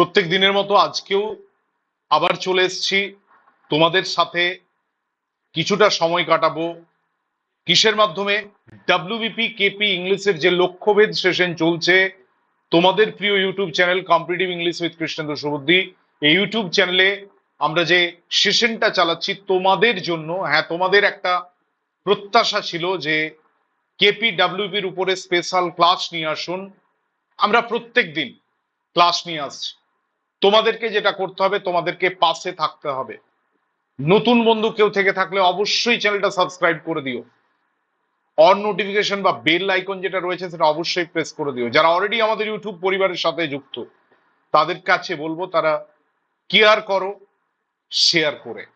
প্রত্যেক দিনের মতো আজকেও আবার চলে এসেছি। তোমাদের সাথে কিছুটা সময় কাটাবো। কিসের মাধ্যমে? ডাব্লিউবিপি কেপি ইংলিশের যে লক্ষ্যভেদ সেশন চলছে, তোমাদের প্রিয় YouTube channel competitive English with Krishnendra Subuddhi এই ইউটিউব চ্যানেলে আমরা যে সেশনটা চালাচ্ছি, তোমাদের জন্য হ্যাঁ তোমাদের একটা প্রত্যাশা ছিল যে কেপি ডাব্লিউবির উপরে স্পেশাল ক্লাস নিয়ে আসুন। আমরা প্রত্যেক দিন ক্লাস নিয়ে আসছি। তোমাদেরকে যেটা করতে হবে, তোমাদেরকে পাশে থাকতে হবে। নতুন বন্ধু কেউ থেকে থাকলে অবশ্যই চ্যানেলটা সাবস্ক্রাইব করে দিও। অন নোটিফিকেশন বা বেল আইকন যেটা রয়েছে, সেটা অবশ্যই প্রেস করে দিও। যারা অলরেডি আমাদের ইউটিউব পরিবারের সাথে যুক্ত, তাদের কাছে বলব, তারা কেয়ার করো শেয়ার করে।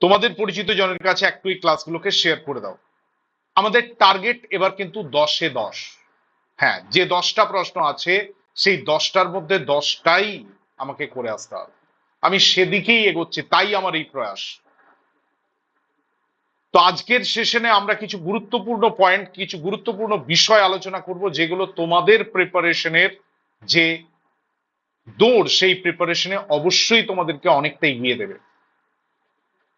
তোমাদের পরিচিত জনের কাছে একটু এই ক্লাসগুলোকে শেয়ার করে দাও। আমাদের টার্গেট এবার কিন্তু দশে দশ। হ্যাঁ যে দশটা প্রশ্ন আছে সেই দশটার মধ্যে দশটাই আমাকে করে আসতে হবে। আমি সেদিকেই এগোচ্ছি, তাই আমার এই প্রয়াস। তো আজকের সেশনে আমরা কিছু গুরুত্বপূর্ণ পয়েন্ট, কিছু গুরুত্বপূর্ণ বিষয় আলোচনা করব, যেগুলো তোমাদের প্রিপারেশনের যে দৌড়, সেই প্রিপারেশনে অবশ্যই তোমাদেরকে অনেকটা এগিয়ে দেবে।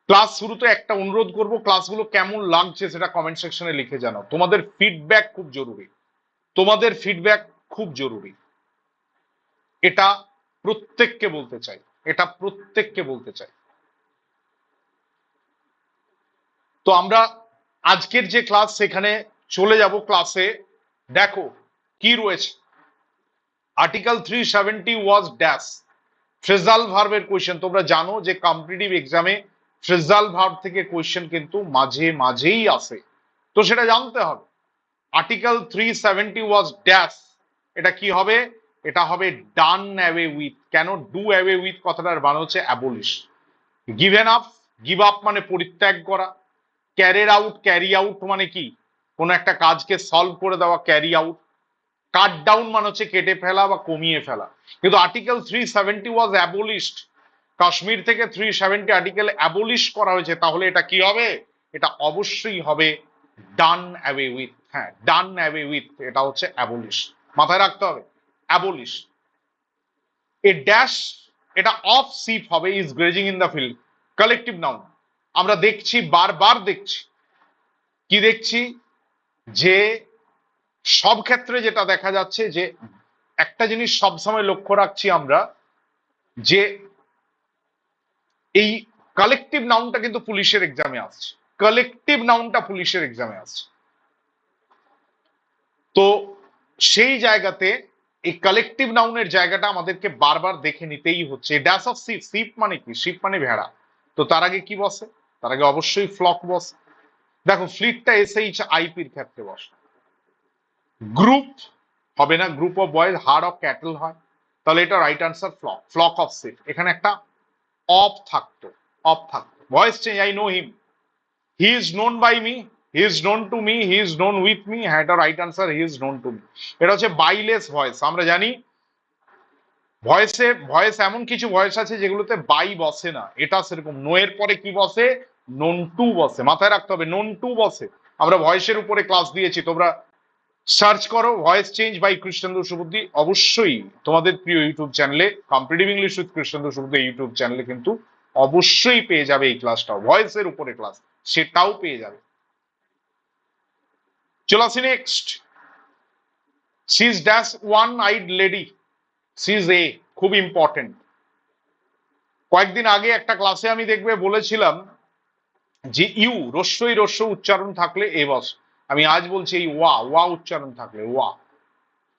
ক্লাস শুরুতে একটা অনুরোধ করব, ক্লাসগুলো কেমন লাগছে সেটা কমেন্ট সেকশনে লিখে জানাও। তোমাদের ফিডব্যাক খুব জরুরি। তোমাদের ফিডব্যাক খুব জরুরি। এটা প্রত্যেককে বলতে চাই। এটা প্রত্যেককে বলতে চাই। তো আমরা আজকের যে ক্লাস, সেখানে চলে যাব ক্লাসে। দেখো কি রয়েছে। Article three seventy was dash phrasal ভার্বের কোয়েশ্চেন তোমরা জানো যে কম্পিটিটিভ এক্সামে ফ্রেজাল ভার্ব থেকে কোয়েশ্চেন কিন্তু মাঝে মাঝেই আসে। তো সেটা জানতে হবে। Article three seventy was dash এটা কি হবে? এটা হবে ডান অ্যাওয়ে উইথ কেন ডু অ্যাওয়ে উইথ কথাটার বানানো হচ্ছে abolish given up give up মানে পরিত্যাগ করা। ক্যারির আউট ক্যারি আউট মানে কি? কোনো একটা কাজকে সলভ করে দেওয়া ক্যারি আউট কাট ডাউন মানে হচ্ছে কেটে ফেলা বা কমিয়ে ফেলা। কিন্তু article three seventy was abolished Kashmir থেকে থ্রি সেভেন্টি আর্টিকেল অ্যাবলিশ করা হয়েছে, তাহলে এটা কি হবে? এটা অবশ্যই হবে ডান অ্যাওয়ে উইথ হ্যাঁ ডান অ্যাওয়ে উইথ এটা হচ্ছে অ্যাবলিশ মাথায় রাখতে হবে। অ্যাবলিশ এ ড্যাশ এটা অফ সিপ হবে is grazing in the field collective noun আমরা দেখছি, বারবার দেখছি। কি দেখছি? যে সব ক্ষেত্রে যেটা দেখা যাচ্ছে, যে একটা জিনিস সবসময় লক্ষ্য রাখছি আমরা, যে এই কালেকটিভ নাউনটা কিন্তু পুলিশের এক্সামে আসছে। কালেকটিভ নাউনটা পুলিশের এক্সামে আসছে। তো সেই জায়গাতে এই কালেকটিভ নাউনের জায়গাটা আমাদেরকে বারবার দেখে নিতেই হচ্ছে। ড্যাশ অফ সিপ সিপ মানে কি? শিপ মানে ভেড়া। তো তার আগে কি বসে? তার আগে অবশ্যই ফ্লক বসে। দেখো ফ্লিটটা এসএইচ আইপির ক্ষেত্রে বসে। গ্রুপ হবে না group of boys herd of cattle হয়। তাহলে এটা right answer flock flock of sheep এখানে একটা অফ থাকতো অফ থাকতো। Voice change I know him he is known by me he is known to me he is known with me হ্যাঁ এটা right answer he is known to me এটা হচ্ছে বাইলেস voice আমরা জানি ভয়েসে ভয়েস এমন কিছু ভয়েস আছে যেগুলোতে বাই বসে না। এটা সেরকম নো এর পরে কি বসে? নোন টু বসে, মাথায় রাখতে হবে নোন টু বসে। আমরা ভয়েসের উপরে ক্লাস দিয়েছি, তোমরা সার্চ করো voice change by Krishnendra Subuddhi অবশ্যই তোমাদের প্রিয় ইউটিউব চ্যানেলে competitive English with Krishnendra Subuddhi YouTube চ্যানেলে কিন্তু অবশ্যই পেয়ে যাবে এই ক্লাসটাও ভয়েসের উপরে ক্লাস সেটাও পেয়ে যাবে। চলে আসি next she's dash one eyed lady she's a খুব ইম্পর্টেন্ট কয়েকদিন আগে একটা ক্লাসে আমি দেখবে বলেছিলাম যে, ইউ, রস্যই রস্য উচ্চারণ থাকলে এ বস। আমি আজ বলছি এই ওয়া ওয়া উচ্চারণ থাকলে, ওয়া।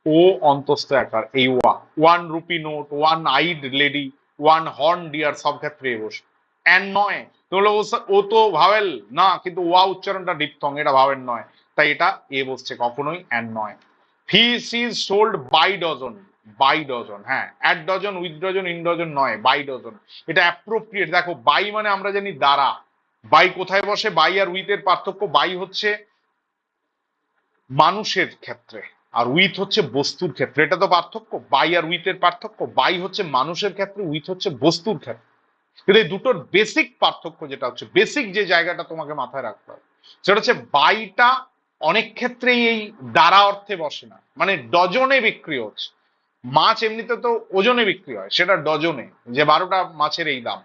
ও অন্তস্থ আকার এই ওয়া। One rupee note one eyed lady one horn deer সব ক্ষেত্রে এ বস। অ্যান্ড নয়। তাহলে ও তো ভাবেল না, কিন্তু ওয়া উচ্চারণটা ডিপথং এটা ভাবেন নয়। তাই এটা এ বসছে, কখনোই অ্যান্ড নয়। Fish is sold by dozen by dozen হ্যাঁ এক dozen with dozen in dozen নয় বাই ডজন এটা অ্যাপ্রোপ্রিয়েট দেখো বাই মানে আমরা জানি দ্বারা। বাই কোথায় বসে? বাই আর উইথ এর পার্থক্য বাই হচ্ছে মানুষের ক্ষেত্রে, আর উইথ হচ্ছে বস্তুর ক্ষেত্রে। এটা তো পার্থক্য বাই আর উইথ এর পার্থক্য বাই হচ্ছে মানুষের ক্ষেত্রে উইথ হচ্ছে বস্তুর ক্ষেত্রে। কিন্তু এই দুটোর বেসিক পার্থক্য যেটা হচ্ছে বেসিক যে জায়গাটা তোমাকে মাথায় রাখতে হবে, সেটা হচ্ছে বাইটা অনেক ক্ষেত্রেই এই দ্বারা অর্থে বসে না। মানে ডজনে বিক্রি হচ্ছে। মাছ এমনিতে তো ওজনে বিক্রি হয়, সেটা ডজনে। যে বারোটা মাছের এই দাম।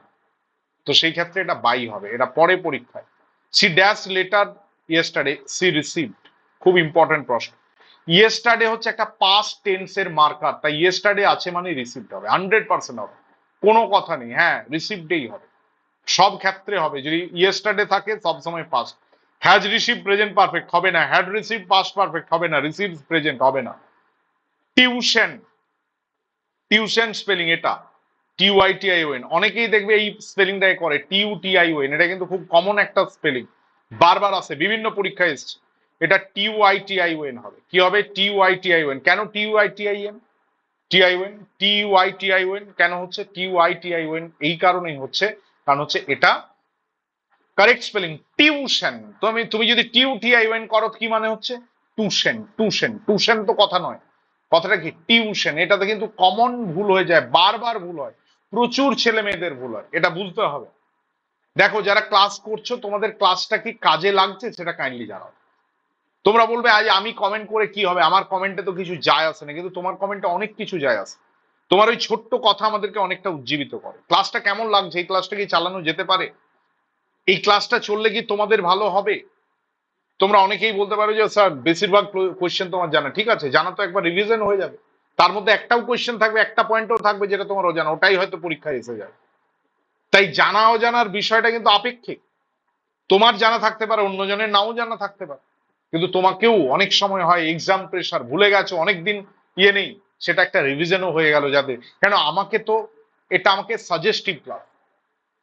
তো সেই ক্ষেত্রে এটা বাই হবে, এটা পরে পরীক্ষায়। She dash letter yesterday she received খুব ইম্পর্টেন্ট প্রশ্ন। ইয়েস্টারডে হচ্ছে একটা পাস্ট টেন্সের মার্কার তাই ইয়েস্টারডে আছে মানে রিসিভড হবে হান্ড্রেড পার্সেন্ট হবে। কোনো কথা নেই হ্যাঁ রিসিভডেই হবে। সব ক্ষেত্রে হবে, যদি ইয়েস্টারডে থাকে সবসময় past has receive present perfect হবে না। হ্যাড রিসিভ পাস্ট পারফেক্ট হবে না। রিসিভ প্রেজেন্ট হবে না। টিউশন টিউশন স্পেলিং এটা। টিউআই টিআইওএন অনেকেই দেখবে এই স্পেলিংটাই করে টিউ টিআইওএন এটা কিন্তু খুব কমন একটা স্পেলিং বারবার আসে, বিভিন্ন পরীক্ষায় এসছে। এটা টিউআই টিআইওএন হবে। কি হবে? টিউআই টিআইওএন কেন TUI TIN TION TUI TION কেন হচ্ছে? টিউআই টিআইওএন এই কারণেই হচ্ছে। কারণ হচ্ছে এটা কারেক্ট স্পেলিং টিউশন তুমি তুমি যদি টিউ টিআইওএন করো, কি মানে হচ্ছে? টুশন টুশন টুশন তো কথা নয়। কথাটা কি? টিউশন এটাতে কিন্তু কমন ভুল হয়ে যায়, বারবার ভুল হয়। প্রচুর ছেলে মেয়েদের ভুল হয়, এটা বুঝতে হবে। দেখো, যারা ক্লাস করছ, তোমাদের ক্লাসটা কি কাজে লাগছে? সেটা কাইন্ডলি জানাও। তোমরা বলবে, আজ আমি কমেন্ট করে কি হবে? আমার কমেন্টে তো কিছু যায় আসে না। কিন্তু তোমার কমেন্টে অনেক কিছু যায় আসে। তোমার ওই ছোট্ট কথা আমাদেরকে অনেকটা উজ্জীবিত করে। ক্লাসটা কেমন লাগছে? এই ক্লাসটা কি চালানো যেতে পারে? এই ক্লাসটা চললে কি তোমাদের ভালো হবে? তোমরা অনেকেই বলতে পারো যে, স্যার, বেশিরভাগ কোয়েশ্চেন তোমার জানা। ঠিক আছে, জানা তো একবার রিভিশন হয়ে যাবে। তার মধ্যে একটাও কোয়েশ্চেন থাকবে, একটা পয়েন্টও থাকবে যেটা তোমার অজানা, ওটাই হয়তো পরীক্ষায় এসে যাবে। তাই জানা অজানার বিষয়টা কিন্তু আপেক্ষিক। তোমার জানা থাকতে পারে, অন্যজনের নাও জানা থাকতে পারে। কিন্তু তোমাকেও অনেক সময় হয় এক্সাম প্রেশার ভুলে গেছো, অনেকদিন ইয়ে নেই, সেটা একটা রিভিশনও হয়ে গেল যাতে। কেন, আমাকে তো, এটা আমাকে সাজেস্টিভ ক্লাস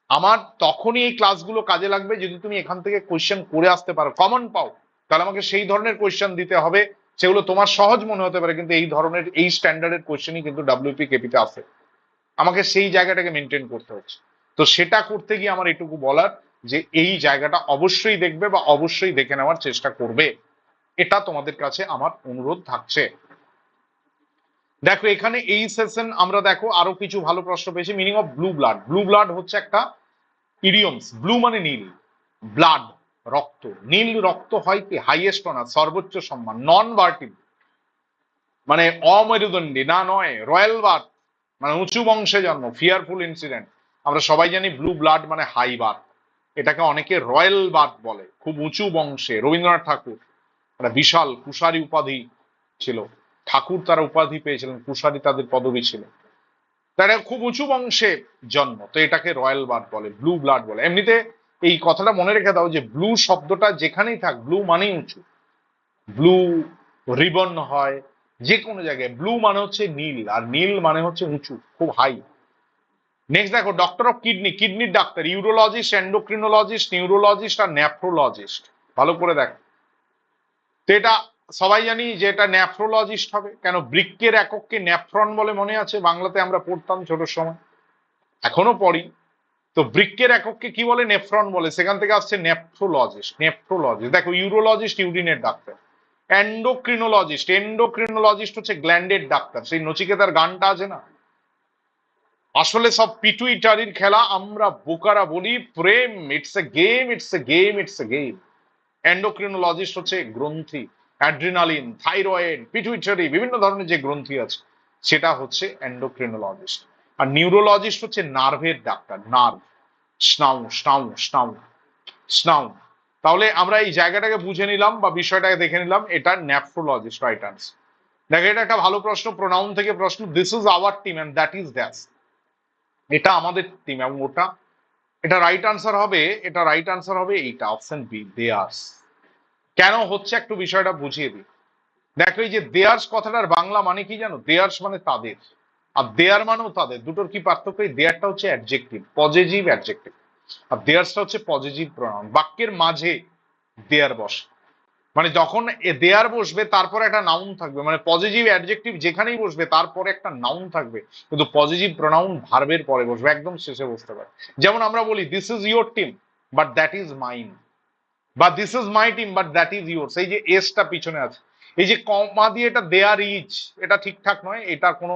আমার তখনই এই ক্লাসগুলো কাজে লাগবে, যদি তুমি এখান থেকে কোয়েশ্চেন করে আসতে পারো কমন পাও, তাহলে আমাকে সেই ধরনের কোয়েশ্চেন দিতে হবে, সেগুলো তোমার সহজ মনে হতে পারে, কিন্তু এই ধরনের, এই স্ট্যান্ডার্ডের কোয়েশ্চেনই কিন্তু ডাব্লিউপি কেপিতে আসে। আমাকে সেই জায়গাটাকে মেনটেন করতে হচ্ছে। তো সেটা করতে গিয়ে আমার এটুকু বলার যে এই জায়গাটা অবশ্যই দেখবে বা অবশ্যই দেখে নেওয়ার চেষ্টা করবে। এটা তোমাদের কাছে আমার অনুরোধ থাকছে। দেখো, এখানে এই সেশন আমরা দেখো আরও কিছু ভালো প্রশ্ন পেয়েছি। Meaning of blue blood blue blood হচ্ছে একটা ইডিয়মস ব্লু মানে নীল। ব্লাড রক্ত। নীল রক্ত হয় কি? হাইয়েস্ট অনার সর্বোচ্চ সম্মান নন ভার্টিভ মানে অমেরুদণ্ডী, না নয় রয়্যাল বার্থ মানে উঁচু বংশে জন্ম ফিয়ারফুল ইনসিডেন্ট আমরা সবাই জানি ব্লু ব্লাড মানে হাই বার্থ এটাকে অনেকে রয়্যাল বার্থ বলে। খুব উঁচু বংশে। রবীন্দ্রনাথ ঠাকুর, একটা বিশাল কুশারি উপাধি ছিল। ঠাকুর তারা উপাধি পেয়েছিলেন কুশারি তাদের পদবী ছিল। তারা খুব উঁচু বংশে জন্ম, তো এটাকে রয়্যাল বার্ড বলে, ব্লু ব্লাড বলে। এমনিতে এই কথাটা মনে রেখে দাও যে ব্লু শব্দটা যেখানেই থাক, ব্লু মানেই উঁচু। ব্লু রিবন হয় যে কোনো জায়গায়। ব্লু মানে হচ্ছে নীল, আর নীল মানে হচ্ছে উঁচু, খুব হাই। নেক্সট দেখো ডক্টর অফ কিডনি কিডনির ডাক্তার ইউরোলজিস্ট এন্ডোক্রিনোলজিস্ট নিউরোলজিস্ট আর নেফ্রোলজিস্ট ভালো করে দেখো। তো এটা সবাই জানি যে এটা নেফ্রোলজিস্ট হবে। কেন বৃক্কের একককে ন্যাফ্রন বলে মনে আছে? বাংলাতে আমরা পড়তাম ছোট সময়। এখনও পড়ি। তো বৃক্কের একককে কি বলে? নেফ্রন বলে। সেখান থেকে আসছে নেফ্রোলজিস্ট নেফ্রোলজিস্ট দেখো, ইউরোলজিস্ট, ইউরিনের ডাক্তার। এন্ডোক্রিনোলজিস্ট এন্ডোক্রিনোলজিস্ট হচ্ছে গ্ল্যান্ডের ডাক্তার। সেই নচিকেতার গানটা আছে না? আসলে সব পিটুইটারির খেলা আমরা বোকারা বলি প্রেম। It's a game it's a game it's a game endocrinologist হচ্ছে গ্রন্থি। অ্যাড্রিনালিন, থাইরয়েড, পিটুইটারি, বিভিন্ন ধরনের যে গ্রন্থি আছে, সেটা হচ্ছে অ্যান্ডোক্রিনোলজিস্ট আর নিউরোলজিস্ট হচ্ছে নার্ভের ডাক্তার, নার্ভ। স্নাউ স্নাউ স্নাউ স্নাউ তাহলে আমরা এই জায়গাটাকে বুঝে নিলাম বা বিষয়টাকে দেখে নিলাম, এটা নেফ্রোলজিস্ট রাইট আনসার দেখো, এটা একটা ভালো প্রশ্ন প্রোনাউন থেকে প্রশ্ন this is our team and that is that's এটা আমাদের টিম এবং ওটা, এটা রাইট আনসার হবে, এটা রাইট আনসার হবে, এইটা অপশন বি দে দেয়ার্স কেন হচ্ছে একটু বিষয়টা বুঝিয়ে দিই। দেখো, এই যে দেয়ার্স কথাটার বাংলা মানে কি জানো? দেয়ার্স মানে তাদের। আর দেয়ার মানেও তাদের। দুটোর কি পার্থক্য? এই দেয়ারটা হচ্ছে অ্যাডজেক্টিভ পজিটিভ অ্যাডজেক্টিভ আর দেয়ার্সটা হচ্ছে পজিটিভ প্রোনাউন বাক্যের মাঝে দেয়ার বসে। মানে যখন এ দেয়ার বসবে, তারপর একটা নাউন থাকবে। মানে পজিটিভ অ্যাডজেক্টিভ যেখানেই বসবে, তারপরে একটা নাউন থাকবে। কিন্তু পজিটিভ প্রোনাউন ভার্বের পরে বসবে, একদম শেষে বসতে পারে। যেমন আমরা বলি this is your team but that is mine বা this is my team but that is your এই যে এসটা পিছনে আছে। এই যে কমা দিয়ে এটা দেয়ার ইজ এটা ঠিকঠাক নয় এটা কোনো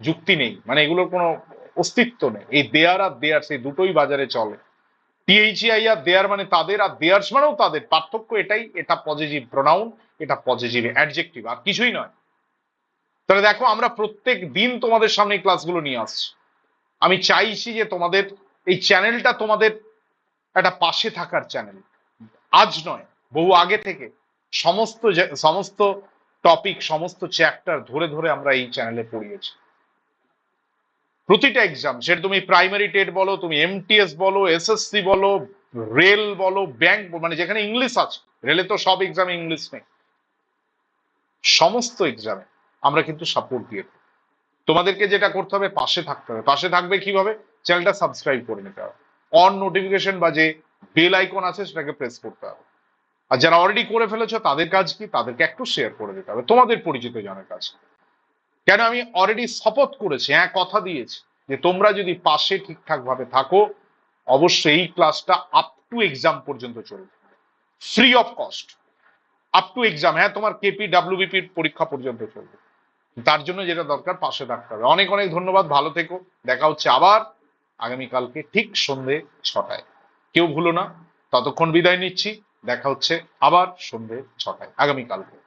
যুক্তি নেই। মানে এগুলোর কোনো অস্তিত্ব নেই। এই দেয়ার আর দেয়ার, সেই দুটোই বাজারে চলে। টিএইচআই আর দেয়ার মানে তাদের, আর দেয়ার্স মানেও তাদের। পার্থক্য এটাই, এটা পজিটিভ প্রোনাউন এটা পজিটিভ অ্যাডজেক্টিভ আর কিছুই নয়। তাহলে দেখো, আমরা প্রত্যেক দিন তোমাদের সামনে এই ক্লাসগুলো নিয়ে আসছি। আমি চাইছি যে তোমাদের, এই চ্যানেলটা তোমাদের একটা পাশে থাকার চ্যানেল আজ নয়, বহু আগে থেকে সমস্ত সমস্ত টপিক সমস্ত চ্যাপ্টার ধরে ধরে আমরা এই চ্যানেলে পড়িয়েছি। প্রতিটা এক্সাম সেটা তুমি প্রাইমারি টেট বলো, তুমি এমটিএস বলো এসএসসি বলো রেল বলো ব্যাংক মানে যেখানে ইংলিশ আছে রেলে তো সব এক্সামে ইংলিশ নেই। সমস্ত এক্সামে আমরা কিন্তু সাপোর্ট দিয়ে থাকি। তোমাদেরকে যেটা করতে হবে, পাশে থাকতে হবে। পাশে থাকবে কীভাবে? চ্যানেলটা সাবস্ক্রাইব করে নিতে হবে। অন নোটিফিকেশন বা যে বেল আইকন আছে, সেটাকে প্রেস করতে হবে। আর যারা অলরেডি করে ফেলেছো, তাদের কাজ কি? তাদেরকে একটু শেয়ার করে দিতে হবে। তোমাদের পরিচিত জনের কাছে কেন আমি অলরেডি শপথ করেছি হ্যাঁ কথা দিয়েছি, যে তোমরা যদি পাশে ঠিকঠাক ভাবে থাকো, অবশ্যই এই ক্লাসটা আপ টু এক্সাম পর্যন্ত চলবে। Free of cost up to exam হ্যাঁ তোমার কেপি ডাব্লিউবিপির পরীক্ষা পর্যন্ত চলবে। তার জন্য যেটা দরকার, পাশে থাকতে হবে। অনেক অনেক ধন্যবাদ, ভালো থেকো। দেখা হচ্ছে আবার আগামীকালকে ঠিক সন্ধে ছটায়। কেউ ভুলো না। ততক্ষণ বিদায় নিচ্ছি। দেখা হচ্ছে আবার সন্ধ্যে ছটায়। আগামীকালকে।